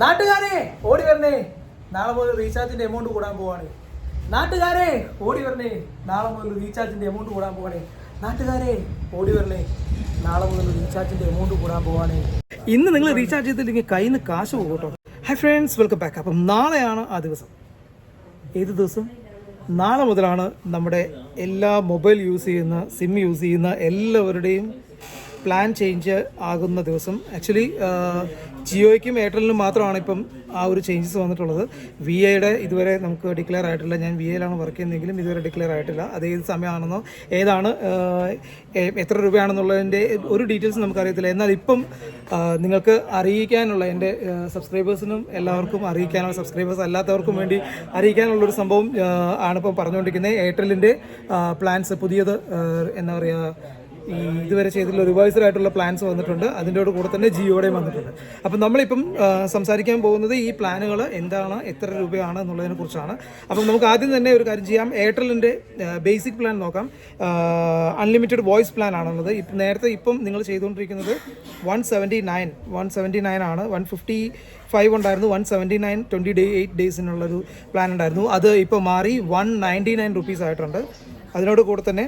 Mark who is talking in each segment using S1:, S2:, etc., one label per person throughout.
S1: നാട്ടുകാരെ ഓടി വരണേ. നാളെ മുതൽ റീചാർജിന്റെ എമൗണ്ട് കൂടാൻ പോവാണ്. നാട്ടുകാരെ ഓടി വരണേ. നാളെ മുതൽ റീചാർജിന്റെ എമൗണ്ട് കൂടാൻ പോവാണ്. നാട്ടുകാരെ ഓടി വരണേ. നാളെ മുതൽ റീചാർജിന്റെ എമൗണ്ട് കൂടാൻ പോവാണ്. ഇന്ന് നിങ്ങൾ റീചാർജ് ചെയ്തില്ലെങ്കിൽ കയ്യിൽ നിന്ന് കാശ് പോകട്ടോ ഹൈ ഫ്രണ്ട്സ് വെൽക്കം ബാക്ക് അപ്പം നാളെയാണ് ആ ദിവസം. ഏത് ദിവസം? നാളെ മുതലാണ് നമ്മുടെ എല്ലാ മൊബൈൽ യൂസ് ചെയ്യുന്ന സിം യൂസ് ചെയ്യുന്ന എല്ലാവരുടെയും പ്ലാൻ ചേഞ്ച് ആകുന്ന ദിവസം. ആക്ച്വലി ജിയോയ്ക്കും എയർടെലിനും മാത്രമാണ് ഇപ്പം ആ ഒരു ചേഞ്ചസ് വന്നിട്ടുള്ളത്. വി ഐയുടെ ഇതുവരെ നമുക്ക് ഡിക്ലെയർ ആയിട്ടില്ല. ഞാൻ വി ഐയിലാണ് വർക്ക് ചെയ്യുന്നതെങ്കിലും ഇതുവരെ ഡിക്ലെയർ ആയിട്ടില്ല. അത് ഏത് സമയമാണെന്നോ ഏതാണ് എത്ര രൂപയാണെന്നുള്ളതിന്റെ ഒരു ഡീറ്റെയിൽസ് നമുക്കറിയത്തില്ല. എന്നാൽ ഇപ്പം നിങ്ങൾക്ക് അറിയിക്കാനുള്ള എന്റെ സബ്സ്ക്രൈബേഴ്സിനും എല്ലാവർക്കും അറിയിക്കാനുള്ള സബ്സ്ക്രൈബേഴ്സ് അല്ലാത്തവർക്കും വേണ്ടി അറിയിക്കാനുള്ളൊരു സംഭവം ആണിപ്പം പറഞ്ഞുകൊണ്ടിരിക്കുന്നത്. എയർടെലിന്റെ പ്ലാൻസ് പുതിയത് എന്താ പറയുക ഇതുവരെ ചെയ്തിട്ടുള്ള റിവൈസർ ആയിട്ടുള്ള പ്ലാൻസ് വന്നിട്ടുണ്ട്. അതിന്റെ കൂടെ തന്നെ ജിയോയുടെയും വന്നിട്ടുണ്ട്. അപ്പം നമ്മളിപ്പം സംസാരിക്കാൻ പോകുന്നത് ഈ പ്ലാനുകൾ എന്താണ് എത്ര രൂപയാണ് എന്നുള്ളതിനെ കുറിച്ചാണ്. അപ്പം നമുക്ക് ആദ്യം തന്നെ ഒരു കാര്യം ചെയ്യാം. എയർടെലിന്റെ ബേസിക് പ്ലാൻ നോക്കാം. അൺലിമിറ്റഡ് വോയിസ് പ്ലാൻ ആണുള്ളത്. ഇപ്പം നേരത്തെ ഇപ്പം നിങ്ങൾ ചെയ്തുകൊണ്ടിരിക്കുന്നത് one seventy nine one seventy nine ആണ്. വൺ ഫിഫ്റ്റി ഫൈവ് ഉണ്ടായിരുന്നു. One seventy nine twenty day eight ഡേയ്സിനുള്ളൊരു plan ഉണ്ടായിരുന്നു. അത് ഇപ്പോൾ മാറി വൺ നയന്റി നയൻ റുപ്പീസ് ആയിട്ടുണ്ട്. അതിനോട് കൂടെ തന്നെ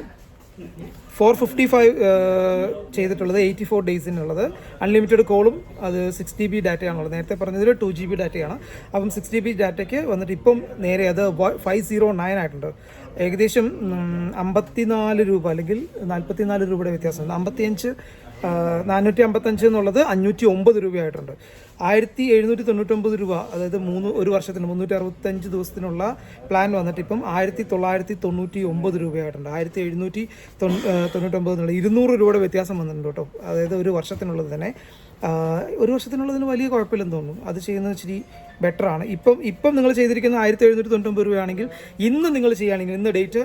S1: ഫോർ ഫിഫ്റ്റി ഫൈവ് ചെയ്തിട്ടുള്ളത് എയ്റ്റി ഫോർ ഡേയ്സിനുള്ളത്. അൺലിമിറ്റഡ് കോളും അത് സിക്സ് ജി ബി ഡാറ്റയാണുള്ളത് നേരത്തെ പറഞ്ഞതിൽ ടു ജി ബി ഡാറ്റയാണ് അപ്പം സിക്സ് ജി ബി ഡാറ്റയ്ക്ക് വന്നിട്ട് ഇപ്പം നേരെ അത് ഫൈവ് സീറോ നയൻ ആയിട്ടുണ്ട്. ഏകദേശം അമ്പത്തിനാല് രൂപ അല്ലെങ്കിൽ നാൽപ്പത്തിനാല് രൂപയുടെ വ്യത്യാസമുണ്ട്. അമ്പത്തിയഞ്ച് നാനൂറ്റി അമ്പത്തഞ്ച് എന്നുള്ളത് അഞ്ഞൂറ്റി ഒമ്പത് രൂപയായിട്ടുണ്ട്. ആയിരത്തി എഴുന്നൂറ്റി തൊണ്ണൂറ്റൊമ്പത് രൂപ അതായത് മൂന്ന് ഒരു വർഷത്തിന് മുന്നൂറ്റി അറുപത്തഞ്ച് ദിവസത്തിനുള്ള പ്ലാൻ വന്നിട്ട് ഇപ്പം ആയിരത്തി തൊള്ളായിരത്തി തൊണ്ണൂറ്റി ഒമ്പത് രൂപയായിട്ടുണ്ട്. ആയിരത്തി എഴുന്നൂറ്റി തൊണ്ണൂറ്റൊമ്പത് എന്നുള്ള ഇരുന്നൂറ് രൂപയുടെ വ്യത്യാസം വന്നിട്ടുണ്ട് കേട്ടോ. അതായത് ഒരു വർഷത്തിനുള്ളത് തന്നെ. ഒരു വർഷത്തിനുള്ളതിന് വലിയ കുഴപ്പമില്ലെന്ന് തോന്നുന്നു. അത് ചെയ്യുന്നത് ഇച്ചിരി ബെറ്റർ ആണ്. ഇപ്പം ഇപ്പം നിങ്ങൾ ചെയ്തിരിക്കുന്ന ആയിരത്തി എഴുന്നൂറ്റി തൊണ്ണൂറ്റൊമ്പത് രൂപയാണെങ്കിൽ ഇന്ന് നിങ്ങൾ ചെയ്യുകയാണെങ്കിൽ ഇന്ന് ഡേറ്റ്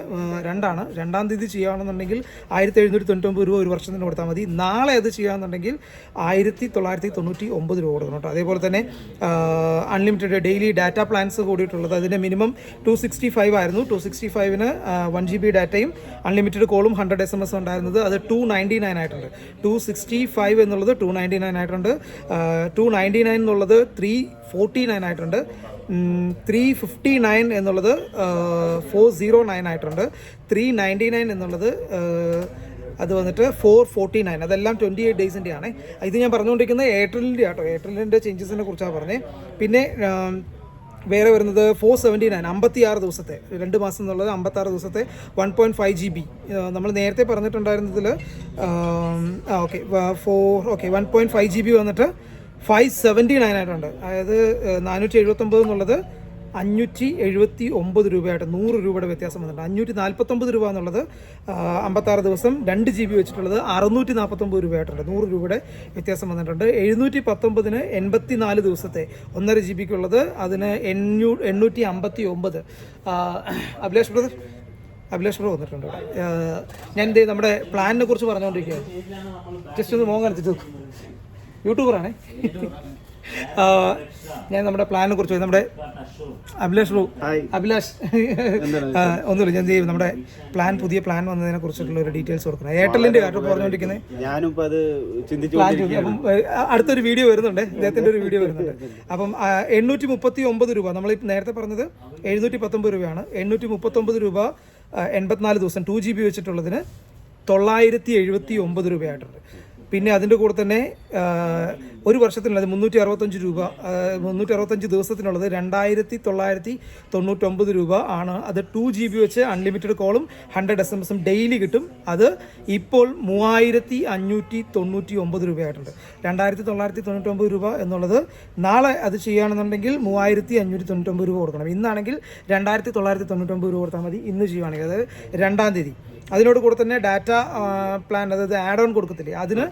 S1: രണ്ടാണ്. രണ്ടാം തീയതി ചെയ്യുകയാണെന്നുണ്ടെങ്കിൽ ആയിരത്തി എഴുന്നൂറ്റി തൊണ്ണൂറ്റൊമ്പത് രൂപ ഒരു വർഷത്തിന് കൊടുത്താൽ മതി. നാളെ അത് ചെയ്യുകയാണെന്നുണ്ടെങ്കിൽ ആയിരത്തി തൊള്ളായിരത്തി തൊണ്ണൂറ്റി ഒമ്പത് രൂപ കൊടുക്കണം കേട്ടോ. അതേപോലെ തന്നെ അൺലിമിറ്റഡ് ഡെയിലി ഡാറ്റ പ്ലാൻസ് കൂടിയിട്ടുള്ളത്. അതിന്റെ മിനിമം ടു സിക്സ്റ്റി ഫൈവ് ആയിരുന്നു ടു സിക്സ്റ്റി ഫൈവിന് വൺ ജി ബി ഡാറ്റയും അൺലിമിറ്റഡ് കോളും ഹൺഡ്രഡ് എസ് എം എസ് ഉണ്ടായിരുന്നത് അത് ടു നയന്റി നയൻ ആയിട്ടുണ്ട്. ടു സിക്സ്റ്റി ഫൈവ് എന്നുള്ളത് ടു നയന്റി നയൻ ആയിട്ടുണ്ട്. ടു നയന്റി നയൻ എന്നുള്ളത് ത്രീ ഫോർട്ടി നയൻ ആയിട്ടുണ്ട്. ത്രീ ഫിഫ്റ്റി നയൻ എന്നുള്ളത് ഫോർ സീറോ നയൻ ആയിട്ടുണ്ട്. ത്രീ നയന്റി നയൻ എന്നുള്ളത് അത് വന്നിട്ട് ഫോർ ഫോർട്ടി നയൻ അതെല്ലാം ട്വന്റി എയ്റ്റ് ഡേയ്സിന്റെ ആണ് ഇത് ഞാൻ പറഞ്ഞുകൊണ്ടിരിക്കുന്നത് എയർടെലിന്റെ ആട്ടോ എയർടെലിന്റെ ചേഞ്ചസിനെ കുറിച്ചാണ് പറഞ്ഞത്. പിന്നെ വേറെ വരുന്നത് ഫോർ സെവന്റി നയൻ അമ്പത്തി ആറ് ദിവസത്തെ രണ്ട് മാസം എന്നുള്ളത് അമ്പത്താറ് ദിവസത്തെ one point five G B നമ്മൾ നേരത്തെ പറഞ്ഞിട്ടുണ്ടായിരുന്നതിൽ okay four okay one point five G B വന്നിട്ട് ഫൈവ് സെവന്റി നയൻ ആയിട്ടുണ്ട്. അതായത് നാനൂറ്റി എഴുപത്തൊമ്പത് എന്നുള്ളത് അഞ്ഞൂറ്റി എഴുപത്തി ഒമ്പത് രൂപയായിട്ട് നൂറ് രൂപയുടെ വ്യത്യാസം വന്നിട്ടുണ്ട്. അഞ്ഞൂറ്റി നാൽപ്പത്തൊമ്പത് രൂപ എന്നുള്ളത് അമ്പത്താറ് ദിവസം രണ്ട് ജി ബി വെച്ചിട്ടുള്ളത് അറുന്നൂറ്റി നാൽപ്പത്തൊമ്പത് രൂപയായിട്ടുണ്ട്. നൂറ് രൂപയുടെ വ്യത്യാസം വന്നിട്ടുണ്ട്. എഴുന്നൂറ്റി പത്തൊമ്പതിന് എൺപത്തി നാല് ദിവസത്തെ ഒന്നര ജി ബിക്കുള്ളത്. അതിന് എണ്ണൂ എണ്ണൂറ്റി അമ്പത്തി ഒമ്പത് അഭിലാഷ് ബ്രദർ അഭിലാഷ് ബ്രോ വന്നിട്ടുണ്ട് ഞാൻ എന്ത് നമ്മുടെ പ്ലാനിനെ കുറിച്ച് പറഞ്ഞുകൊണ്ടിരിക്കുകയാണ് ജസ്റ്റ് ഒന്ന് മോൻ കാണിച്ചിട്ട് യൂട്യൂബറാണേ. ഞാൻ നമ്മുടെ പ്ലാനിനെ കുറിച്ച് നമ്മുടെ അഭിലാഷ് ബ്രോ അഭിലാഷ്. ഒന്നുമില്ല ഞാൻ ചെയ്യും നമ്മുടെ പ്ലാൻ പുതിയ പ്ലാൻ വന്നതിനെ കുറിച്ചിട്ടുള്ള ഒരു ഡീറ്റെയിൽസ് കൊടുക്കണം. എയർടെല്ലിന്റെ കാര്യം പറഞ്ഞുകൊണ്ടിരിക്കുന്നത്
S2: ഞാനും ഇപ്പൊ അത് ചിന്തിച്ചു
S1: അപ്പം അടുത്തൊരു വീഡിയോ വരുന്നുണ്ട്. ഇദ്ദേഹത്തിന്റെ ഒരു വീഡിയോ വരുന്നുണ്ട്. അപ്പം എണ്ണൂറ്റി മുപ്പത്തി ഒമ്പത് രൂപ. നമ്മൾ നേരത്തെ പറഞ്ഞത് എഴുന്നൂറ്റി പത്തൊമ്പത് രൂപയാണ്. എണ്ണൂറ്റി മുപ്പത്തൊമ്പത് രൂപ ആ, എൺപത്തിനാല് ദിവസം ടു ജി ബി വെച്ചിട്ടുള്ളതിന് തൊള്ളായിരത്തി എഴുപത്തി ഒമ്പത് രൂപയായിട്ടുണ്ട്. പിന്നെ അതിന്റെ കൂടെ തന്നെ ഒരു വർഷത്തിനുള്ളത് മുന്നൂറ്റി അറുപത്തഞ്ച് രൂപ മുന്നൂറ്റി അറുപത്തഞ്ച് ദിവസത്തിനുള്ളത് രണ്ടായിരത്തി തൊള്ളായിരത്തി തൊണ്ണൂറ്റൊമ്പത് രൂപ ആണ്. അത് ടു ജി ബി വെച്ച് അൺലിമിറ്റഡ് കോളും ഹൺഡ്രഡ് എസ് എം എസും ഡെയിലി കിട്ടും. അത് ഇപ്പോൾ മൂവായിരത്തി അഞ്ഞൂറ്റി തൊണ്ണൂറ്റി ഒമ്പത് രൂപയായിട്ടുണ്ട്. രണ്ടായിരത്തി തൊള്ളായിരത്തി തൊണ്ണൂറ്റൊമ്പത് രൂപ എന്നുള്ളത് നാളെ അത് ചെയ്യുകയാണെന്നുണ്ടെങ്കിൽ മൂവായിരത്തി അഞ്ഞൂറ്റി തൊണ്ണൂറ്റൊമ്പത് രൂപ കൊടുക്കണം. ഇന്നാണെങ്കിൽ രണ്ടായിരത്തി തൊള്ളായിരത്തി തൊണ്ണൂറ്റൊമ്പത് രൂപ കൊടുത്താൽ മതി. ഇന്ന് ചെയ്യുകയാണെങ്കിൽ അതായത് രണ്ടാം തീയതി. അതിനോട് കൂടെ തന്നെ ഡാറ്റ പ്ലാൻ അതായത് ആഡ് ഓൺ കൊടുക്കത്തില്ലേ? അതിന്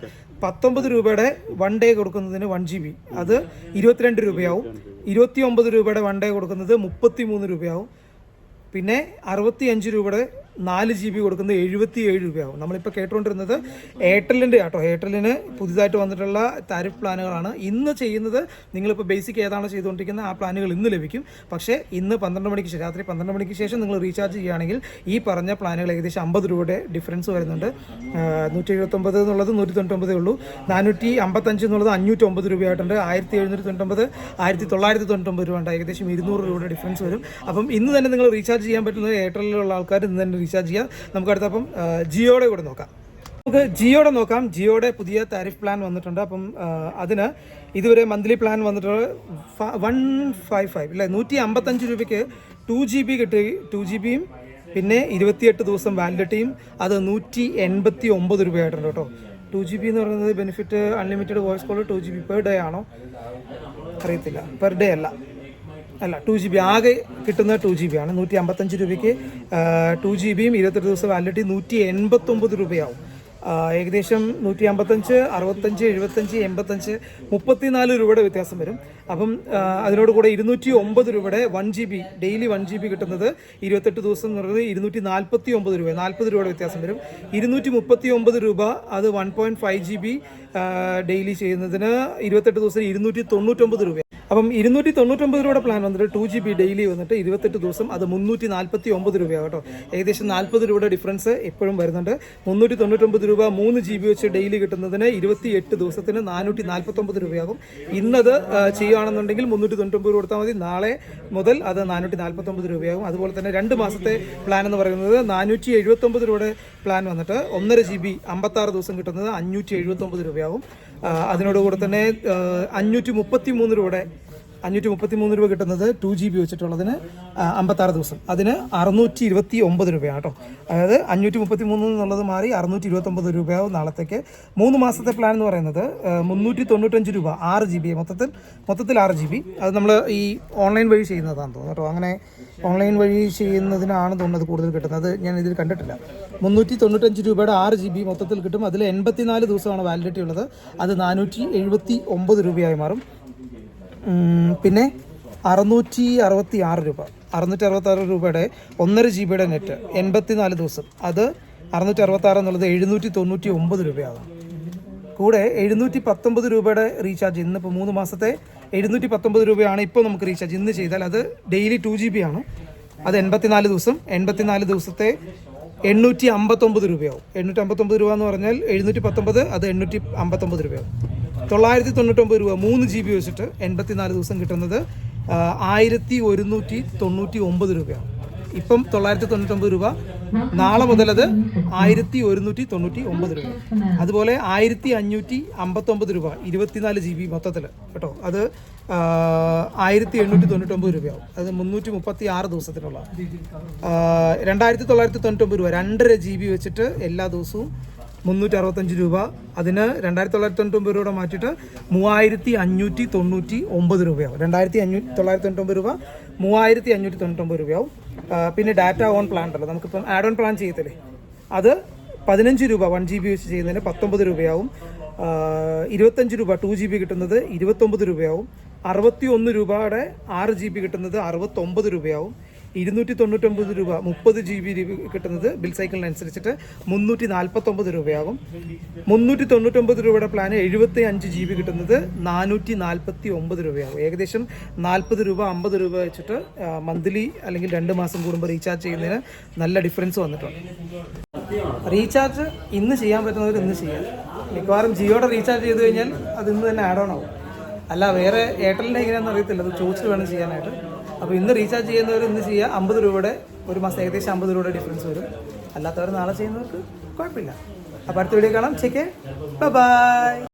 S1: പത്തൊമ്പത് രൂപയുടെ വൺ ഡേ കൊടുക്കുന്നതിന് വൺ ജി ബി അത് ഇരുപത്തിരണ്ട് രൂപയാവും. ഇരുപത്തി ഒമ്പത് രൂപയുടെ വൺ ഡേ കൊടുക്കുന്നത് മുപ്പത്തി മൂന്ന് രൂപയാവും. പിന്നെ അറുപത്തി അഞ്ച് രൂപയുടെ നാല് ജി ബി കൊടുക്കുന്നത് എഴുപത്തി ഏഴ് രൂപയാകും നമ്മളിപ്പോൾ കേട്ടുകൊണ്ടിരുന്നത് എയർടെല്ലിന്റെ ആട്ടോ. എയർടെല്ലിന് പുതിയതായിട്ട് വന്നിട്ടുള്ള താരിഫ് പ്ലാനുകളാണ് ഇന്ന് ചെയ്യുന്നത് നിങ്ങളിപ്പോൾ ബേസിക് ഏതാണ് ചെയ്തുകൊണ്ടിരിക്കുന്നത് ആ പ്ലാനുകൾ ഇന്ന് ലഭിക്കും. പക്ഷേ ഇന്ന് പന്ത്രണ്ട് മണിക്ക് ശേഷം രാത്രി പന്ത്രണ്ട് മണിക്ക് ശേഷം നിങ്ങൾ റീചാർജ് ചെയ്യുകയാണെങ്കിൽ ഈ പറഞ്ഞ പ്ലാനുകൾ ഏകദേശം അമ്പത് രൂപയുടെ ഡിഫറൻസ് വരുന്നുണ്ട്. നൂറ്റി എഴുപത്തൊമ്പത് എന്നുള്ളത് നൂറ്റി തൊണ്ണൂറ്റൊമ്പതേ ഉള്ളൂ. നാനൂറ്റി അമ്പത്തഞ്ച് എന്നുള്ളത് അഞ്ഞൂറ്റി ഒമ്പത് രൂപയായിട്ടുണ്ട്. ആയിരത്തി എഴുന്നൂറ്റി തൊണ്ണൂറ്റൊമ്പത് ആയിരത്തി തൊള്ളായിരത്തി തൊണ്ണൂറ്റൊമ്പത് രൂപ ഉണ്ട് ഏകദേശം ഇരുന്നൂറ് രൂപയുടെ ഡിഫറൻസ് വരും. അപ്പം ഇന്ന് തന്നെ നിങ്ങൾ റീചാർജ് ചെയ്യാൻ പറ്റുന്നത് എയർടെല്ലിലുള്ള ആൾക്കാർ ഇന്ന് തന്നെ റീചാർജ് ചെയ്യാം. നമുക്ക് അടുത്തപ്പം ജിയോടെ കൂടെ നോക്കാം. നമുക്ക് ജിയോടെ നോക്കാം. ജിയോയുടെ പുതിയ താരിഫ് പ്ലാൻ വന്നിട്ടുണ്ട്. അപ്പം അതിന് ഇതുവരെ മന്ത്ലി പ്ലാൻ വന്നിട്ടുള്ളത് വൺ ഫൈവ് ഫൈവ് അല്ലേ നൂറ്റി അമ്പത്തഞ്ച് രൂപയ്ക്ക് ടു ജി ബി കിട്ടി. ടു ജി ബിയും പിന്നെ ഇരുപത്തിയെട്ട് ദിവസം വാലിഡിറ്റിയും അത് നൂറ്റി എൺപത്തി ഒമ്പത് രൂപയായിട്ടുണ്ട് കേട്ടോ. ടു ജി ബി എന്ന് പറയുന്നത് benefit unlimited voice call two G B per day ആണോ? അറിയത്തില്ല. പെർ ഡേ അല്ല. അല്ല ടു ജി ബി ആകെ കിട്ടുന്നത് ടു ജി ബി ആണ്. നൂറ്റി അമ്പത്തഞ്ച് രൂപയ്ക്ക് ടു ജി ബിയും ഇരുപത്തെട്ട് ദിവസം വാലിഡിറ്റി നൂറ്റി എൺപത്തൊമ്പത് രൂപയാവും ഏകദേശം നൂറ്റി അമ്പത്തഞ്ച് അറുപത്തഞ്ച് എഴുപത്തഞ്ച് എൺപത്തഞ്ച് മുപ്പത്തിനാല് രൂപയുടെ വ്യത്യാസം വരും. അപ്പം അതിനോട് കൂടെ ഇരുന്നൂറ്റി ഒമ്പത് രൂപയുടെ one G B daily one G B കിട്ടുന്നത് ഇരുപത്തെട്ട് ദിവസം എന്ന് പറയുന്നത് ഇരുന്നൂറ്റി നാൽപ്പത്തി ഒമ്പത് രൂപ നാൽപ്പത് രൂപയുടെ വ്യത്യാസം വരും. ഇരുന്നൂറ്റി മുപ്പത്തി ഒമ്പത് രൂപ അത് one point five G B daily ചെയ്യുന്നതിന് ഇരുപത്തെട്ട് ദിവസം ഇരുന്നൂറ്റി തൊണ്ണൂറ്റൊമ്പത് രൂപ അപ്പം ഇരുന്നൂറ്റി തൊണ്ണൂറ്റൊമ്പത് രൂപയുടെ പ്ലാൻ വന്നിട്ട് ടു ജി ബി ഡെയിലി വന്നിട്ട് ഇരുപത്തെട്ട് ദിവസം അത് മുന്നൂറ്റി നാൽപ്പത്തി ഒമ്പത് രൂപയാണ് കേട്ടോ. ഏകദേശം നാൽപ്പത് രൂപയുടെ ഡിഫറൻസ് എപ്പോഴും വരുന്നുണ്ട്. മുന്നൂറ്റി തൊണ്ണൂറ്റൊമ്പത് രൂപ മൂന്ന് ജി ബി വെച്ച് ഡെയിലി കിട്ടുന്നതിന് ഇരുപത്തി എട്ട് ദിവസത്തിന് നാനൂറ്റി നാൽപ്പത്തൊമ്പത് രൂപയാകും. ഇന്നത് ചെയ്യുകയാണെന്നുണ്ടെങ്കിൽ മുന്നൂറ്റി തൊണ്ണൂറ്റൊമ്പത് രൂപ കൊടുത്താൽ മതി. നാളെ മുതൽ അത് നാനൂറ്റി നാൽപ്പത്തൊമ്പത് രൂപയാകും. അതുപോലെ തന്നെ രണ്ട് മാസത്തെ പ്ലാൻ എന്ന് പറയുന്നത് നാനൂറ്റി എഴുപത്തൊമ്പത് രൂപയുടെ പ്ലാൻ വന്നിട്ട് ഒന്നര ജി ബി അമ്പത്താറ് ദിവസം കിട്ടുന്നത് അഞ്ഞൂറ്റി എഴുപത്തൊമ്പത് രൂപയാകും. അതിനോടുകൂടെ അതിനോട് കൂടെ തന്നെ അഞ്ഞൂറ്റി മുപ്പത്തി മൂന്ന് രൂപയുടെ അഞ്ഞൂറ്റി മുപ്പത്തി മൂന്ന് രൂപ കിട്ടുന്നത് ടു ജി ബി വെച്ചിട്ടുള്ളതിന് അമ്പത്താറ് ദിവസം. അതിന് അറുന്നൂറ്റി ഇരുപത്തി ഒമ്പത് രൂപയാണ് കേട്ടോ. അതായത് അഞ്ഞൂറ്റി മുപ്പത്തി മൂന്ന് എന്നുള്ളത് മാറി അറുന്നൂറ്റി ഇരുപത്തൊമ്പത് രൂപയാവും നാളത്തേക്ക്. മൂന്ന് മാസത്തെ പ്ലാൻ എന്ന് പറയുന്നത് മുന്നൂറ്റി തൊണ്ണൂറ്റഞ്ച് രൂപ ആറ് ജി ബി മൊത്തത്തിൽ മൊത്തത്തിൽ ആറ് ജി ബി അത് നമ്മൾ ഈ ഓൺലൈൻ വഴി ചെയ്യുന്നതാണെന്ന് തോന്നുന്നു കേട്ടോ. അങ്ങനെ ഓൺലൈൻ വഴി ചെയ്യുന്നതിനാണ് തോന്നുന്നത് കൂടുതൽ കിട്ടുന്നത്. ഞാൻ ഇതിൽ കണ്ടിട്ടില്ല. മുന്നൂറ്റി തൊണ്ണൂറ്റഞ്ച് രൂപയുടെ ആറ് ജി ബി മൊത്തത്തിൽ കിട്ടും. അതിൽ എൺപത്തിനാല് ദിവസമാണ് വാലിഡിറ്റി ഉള്ളത്. അത് നാനൂറ്റി എഴുപത്തി ഒമ്പത് രൂപയായി മാറും. പിന്നെ അറുന്നൂറ്റി അറുപത്തി ആറ് രൂപ. അറുന്നൂറ്റി അറുപത്തി ആറ് രൂപയുടെ ഒന്നര ജി ബിയുടെ നെറ്റ് എൺപത്തിനാല് ദിവസം. അത് അറുന്നൂറ്റി അറുപത്തി ആറ് എന്നുള്ളത് എഴുന്നൂറ്റി തൊണ്ണൂറ്റി ഒമ്പത് രൂപയാകും കൂടെ എഴുന്നൂറ്റി പത്തൊമ്പത് രൂപയുടെ റീചാർജ് ഇന്നിപ്പോൾ മൂന്ന് മാസത്തെ എഴുന്നൂറ്റി പത്തൊമ്പത് രൂപയാണ് ഇപ്പോൾ നമുക്ക് റീചാർജ് ഇന്ന് ചെയ്താൽ അത് ഡെയിലി ടു ജി ബി ആണ്. അത് എൺപത്തിനാല് ദിവസം. എൺപത്തിനാല് ദിവസത്തെ എണ്ണൂറ്റി അമ്പത്തൊമ്പത് രൂപയാവും. എണ്ണൂറ്റി അമ്പത്തൊമ്പത് രൂപ എന്ന് പറഞ്ഞാൽ എഴുന്നൂറ്റി പത്തൊമ്പത് അത് എണ്ണൂറ്റി അമ്പത്തൊമ്പത് രൂപയാവും. തൊള്ളായിരത്തി തൊണ്ണൂറ്റൊമ്പത് രൂപ മൂന്ന് ജി ബി വെച്ചിട്ട് എൺപത്തിനാല് ദിവസം കിട്ടുന്നത് ആയിരത്തി ഒരുന്നൂറ്റി തൊണ്ണൂറ്റി ഒമ്പത് രൂപയാണ്. ഇപ്പം തൊള്ളായിരത്തി തൊണ്ണൂറ്റൊമ്പത് രൂപ. നാളെ മുതൽ അത് ആയിരത്തി ഒരുന്നൂറ്റി തൊണ്ണൂറ്റി ഒമ്പത് രൂപ. അതുപോലെ ആയിരത്തി അഞ്ഞൂറ്റി അമ്പത്തൊമ്പത് രൂപ ഇരുപത്തിനാല് ജി ബി മൊത്തത്തിൽ കേട്ടോ. അത് ആയിരത്തി എണ്ണൂറ്റി തൊണ്ണൂറ്റൊമ്പത് രൂപയാവും. അത് മുന്നൂറ്റി മുപ്പത്തി ആറ് ദിവസത്തിനുള്ള രണ്ടായിരത്തി തൊള്ളായിരത്തി തൊണ്ണൂറ്റൊമ്പത് രൂപ രണ്ടര ജി ബി വെച്ചിട്ട് എല്ലാ ദിവസവും മുന്നൂറ്റി അറുപത്തഞ്ച് രൂപ. അതിന് രണ്ടായിരത്തി തൊള്ളായിരത്തി തൊണ്ണൂറ്റൊമ്പത് രൂപ മാറ്റിയിട്ട് മൂവായിരത്തി അഞ്ഞൂറ്റി തൊണ്ണൂറ്റി ഒമ്പത് രൂപയാവും. രണ്ടായിരത്തി അഞ്ഞൂറ്റി തൊള്ളായിരത്തി തൊണ്ണൂറ്റൊമ്പത് രൂപ മൂവായിരത്തി അഞ്ഞൂറ്റി തൊണ്ണൂറ്റൊമ്പത് രൂപയാവും പിന്നെ ഡാറ്റ ഓൺ പ്ലാൻ ഉണ്ടല്ലോ. നമുക്കിപ്പം ആഡ് ഓൺ പ്ലാൻ ചെയ്യത്തില്ലേ? അത് പതിനഞ്ച് രൂപ വൺ ജി ബി വെച്ച് ചെയ്യുന്നതിന് പത്തൊമ്പത് രൂപയാവും. ഇരുപത്തഞ്ച് രൂപ ടു ജി ബി കിട്ടുന്നത് ഇരുപത്തൊമ്പത് രൂപയാവും. അറുപത്തി ഒന്ന് രൂപയുടെ ആറ് ജി ബി കിട്ടുന്നത് അറുപത്തൊമ്പത് രൂപയാവും. ഇരുന്നൂറ്റി തൊണ്ണൂറ്റൊമ്പത് രൂപ മുപ്പത് ജി ബി കിട്ടുന്നത് ബിൽ സൈക്കിളിനനുസരിച്ചിട്ട് മുന്നൂറ്റി നാൽപ്പത്തൊമ്പത് രൂപയാകും. മുന്നൂറ്റി തൊണ്ണൂറ്റൊമ്പത് രൂപയുടെ പ്ലാന് എഴുപത്തി അഞ്ച് ജി ബി കിട്ടുന്നത് നാനൂറ്റി നാൽപ്പത്തി ഒമ്പത് രൂപയാകും. ഏകദേശം നാൽപ്പത് രൂപ അമ്പത് രൂപ വെച്ചിട്ട് മന്ത്ലി അല്ലെങ്കിൽ രണ്ട് മാസം കൂടുമ്പോൾ റീചാർജ് ചെയ്യുന്നതിന് നല്ല ഡിഫറൻസ് വന്നിട്ടുണ്ട്. റീചാർജ് ഇന്ന് ചെയ്യാൻ പറ്റുന്നവർ ഇന്ന് ചെയ്യാം. മിക്കവാറും ജിയോടെ റീചാർജ് ചെയ്ത് കഴിഞ്ഞാൽ അത് ഇന്ന് തന്നെ ആഡ് ഓൺ ആവും. അല്ല വേറെ എയർടെലിന്റെ എങ്ങനെയാണെന്ന് അറിയത്തില്ല. അത് ചോദിച്ചിട്ട് വേണം ചെയ്യാനായിട്ട്. അപ്പോൾ ഇന്ന് റീചാർജ് ചെയ്യുന്നവർ ഇന്ന് ചെയ്യുക അമ്പത് രൂപയുടെ ഒരു മാസം ഏകദേശം അമ്പത് രൂപയുടെ ഡിഫറൻസ് വരും. അല്ലാത്തവർ നാളെ ചെയ്യുന്നവർക്ക് കുഴപ്പമില്ല. അപ്പോൾ അടുത്ത വീഡിയോ കാണാം. ചേക്കേ ബൈ